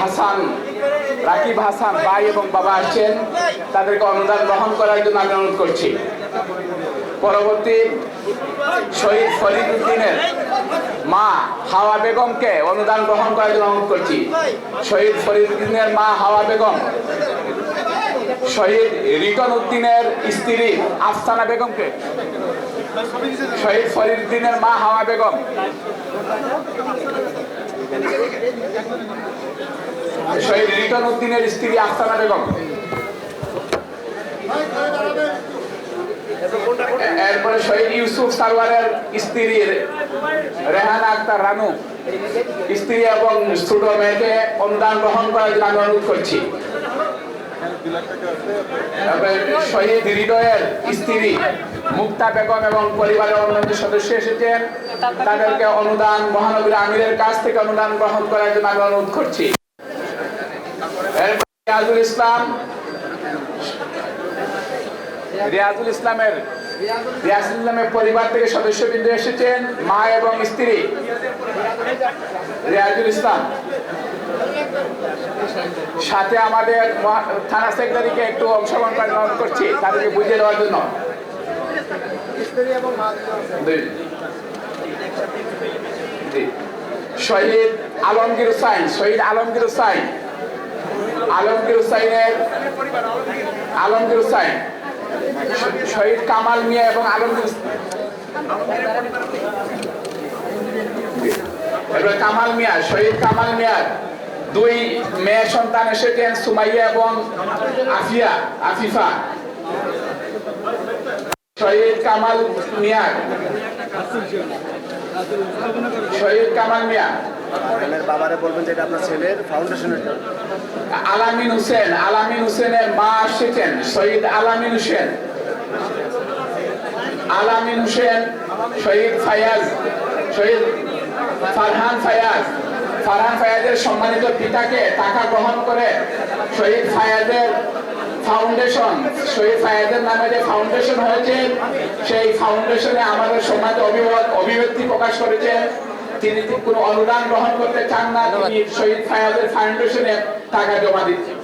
হাসান, রাকিব হাসান ভাই এবং বাবা আসছেন। তাদেরকে অনুদান গ্রহণ করার জন্য আমি অনুরোধ করছি। পরবর্তী শহীদ ফরিদ উদ্দিনের মা হাওয়া বেগমকে অনুদান গ্রহণ করার জন্য অনুরোধ করছি। শহীদ ফরিদ উদ্দিনের মা হাওয়া বেগম, শহীদ রিটন উদ্দিনের স্ত্রী আফসানা বেগমকে শহীদ ফরিদ উদ্দিনের মা হাওয়া বেগম। শহীদ রিটন উদ্দিনের স্ত্রী বেগম। এরপরে শহীদ ইউসুফ সারওয়ারের স্ত্রী রেহানা আক্তার রানু। স্ত্রী এবং ছোট মেয়েকে অনুদান গ্রহণ করার জন্য আমি অনুরোধ করছি। শহীদ হৃদয়ের স্ত্রী মুক্তা বেগম এবং পরিবারের অন্যান্য সদস্য এসেছেন তাদেরকে অনুদান মহানগরী আমিরের কাছ থেকে অনুদান গ্রহণ করার জন্য আমি অনুরোধ করছি। রিয়াজুল ইসলাম রিয়াজুল ইসলামের রিয়াজুল ইসলামের পরিবার থেকে সদস্যবৃন্দ এসেছেন মা এবং স্ত্রী। রিয়াজুল ইসলাম। সাথে আমাদের থানা সেক্রেটারিকে একটু অংশগ্রহণ করার অনুরোধ করছি, তাদেরকে বুঝিয়ে দেওয়ার জন্য। শহীদ আলমগীর হুসাইন, শহীদ আলমগীর হুসাইন। আলমগীর হুসাইনের আলমগীর হুসাইন। শহীদ কামাল মিয়া এবং আলমগীর এবার কামাল মিয়া, শহীদ কামাল মিয়ার দুই মেয়ে সন্তান এসেছেন সুমাইয়া এবং আফিয়া, আফিফা। শহীদ কামাল মিয়ার শহীদ কামাল মিয়া। আপনার বাবারে বলবেন যে এটা আপনার ছেলের ফাউন্ডেশনের আলামিন হোসেন আলামিন হোসেনের মা এসেছেন শহীদ আলামিন হোসেন। আলামিন হোসেন শহীদ ফায়াজ শহীদ ফারহান ফায়াজ। ফারহান ফায়াজের সম্মানিত পিতাকে টাকা গ্রহণ করে শহীদ ফায়াজের ফাউন্ডেশন শহীদ ফায়াজের নামে যে ফাউন্ডেশন হয়েছে সেই ফাউন্ডেশনে আমাদের সমাজ অভিভাবক অভিব্যক্তি প্রকাশ করেছেন। তিনি কোনো অনুদান গ্রহণ করতে চান না তিনি শহীদ ফায়াজের ফাউন্ডেশনে টাকা জমা দিচ্ছেন।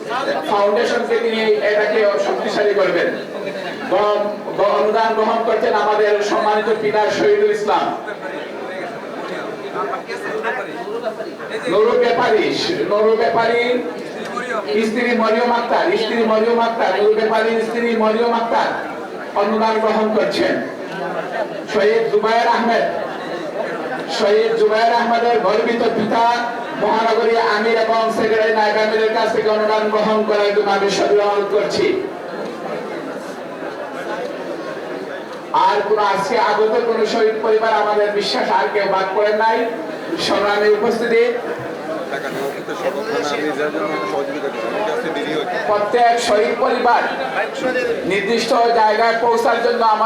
ফাউন্ডেশনকে তিনি এটাকে শক্তিশালী করবেন। অনুদান গ্রহণ করছেন আমাদের সম্মানিত পিতা শহীদুল ইসলাম। নুরু ব্যাপারী নুরু ব্যাপারী স্ত্রী মরিয়ম আক্তার স্ত্রী মরিয়ম আক্তার নুরু ব্যাপারী স্ত্রী মরিয়ম আক্তার অনুদান গ্রহণ করছেন শহীদ জুবায়ের আহমেদ শহীদ জুবায়ের আহমেদের গর্বিত পিতা মহানগরী আমির এবং সেক্রেটারি নায়ক আমিরের কাছ থেকে অনুদান গ্রহণ করার জন্য আমি সদয় অনুরোধ করছি আর কোন আজকে আগত কোন শহীদ পরিবার আমাদের বিশ্বাস আর কেউ বাদ করেন নাই সংগ্রামে উপস্থিতি প্রত্যেক শহীদ পরিবার নির্দিষ্ট জায়গায় পৌঁছার জন্য আমাদের